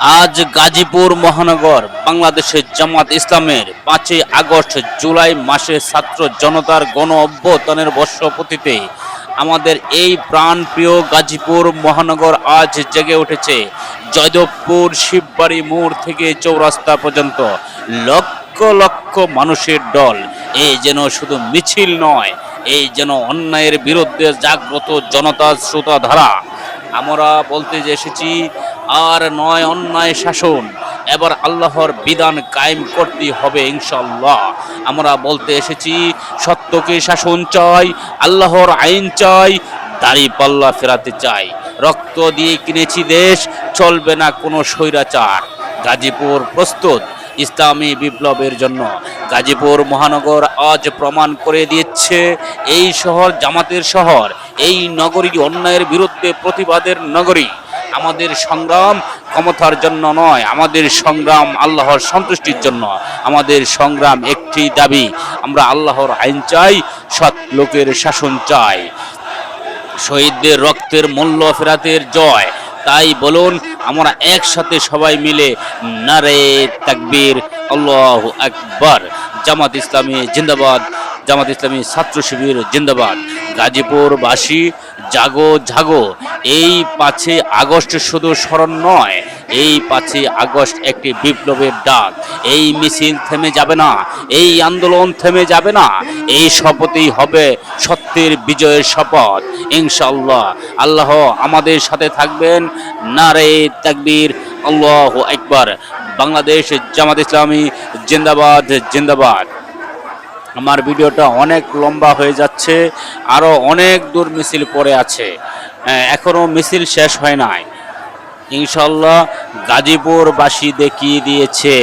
আজ গাজীপুর মহানগর বাংলাদেশের জামাত ইসলামের পাঁচই আগস্ট জুলাই মাসে ছাত্র জনতার গণ অভ্যুত্থানের বর্ষপতিতে আমাদের এই প্রাণপ্রিয় গাজীপুর মহানগর আজ জেগে উঠেছে। জয়দেবপুর শিববাড়ি মোড় থেকে চৌরাস্তা পর্যন্ত লক্ষ লক্ষ মানুষের দল। এই যেন শুধু মিছিল নয়, এই যেন অন্যায়ের বিরুদ্ধে জাগ্রত জনতার শ্রোতাধারা আমরা বলতে যে এসেছি, আর নয় অন্যায় শাসন। এবার আল্লাহর বিধান কায়েম করতে হবে ইনশাল্লাহ আমরা বলতে এসেছি, সত্যকে শাসন চাই, আল্লাহর আইন চাই, দাড়ি পাল্লা ফেরাতে চাই। রক্ত দিয়ে কিনেছি দেশ, চলবে না কোনো স্বৈরাচার। গাজীপুর প্রস্তুত ইসলামী বিপ্লবের জন্য। গাজীপুর মহানগর আজ প্রমাণ করে দিচ্ছে এই শহর জামাতের শহর। এই নগরী অন্যায়ের বিরুদ্ধে প্রতিবাদের নগরী। আমাদের সংগ্রাম ক্ষমতার জন্য নয়, আমাদের সংগ্রাম আল্লাহর সন্তুষ্টির জন্য। আমাদের সংগ্রাম একটি দাবি, আমরা আল্লাহর আইন চাই, সৎ লোকের শাসন চাই। শহীদদের রক্তের মূল্য ফেরাতের জয়, তাই বলুন আমরা একসাথে সবাই মিলে নারে তাকবীর, আল্লাহ আকবর। জামাত ইসলামী জিন্দাবাদ, জামাত ইসলামী ছাত্র শিবির জিন্দাবাদ। গাজীপুরবাসী, জাগো জাগো এই পাঁচই আগস্ট শুধু স্মরণ নয়, এই পাঁচই আগস্ট একটি বিপ্লবের ডাক। এই মিছিল থেমে যাবে না, এই আন্দোলন থেমে যাবে না, এই শপথই হবে সত্যের বিজয়ের শপথ। ইনশাল্লাহ আল্লাহ আমাদের সাথে থাকবেন। নারে তাকবীর, আল্লাহ একবার বাংলাদেশ জামাত ইসলামী জিন্দাবাদ জিন্দাবাদ। আমার ভিডিওটা অনেক লম্বা হয়ে যাচ্ছে আরও অনেক দূর মিছিল পড়ে আছে। এখনও এখনও মিছিল শেষ হয় নাই। ইনশাল্লাহ গাজীপুরবাসী দেখিয়ে দিয়েছে,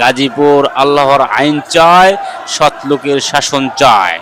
গাজীপুর আল্লাহর আইন চায়, সৎলোকের শাসন চায়।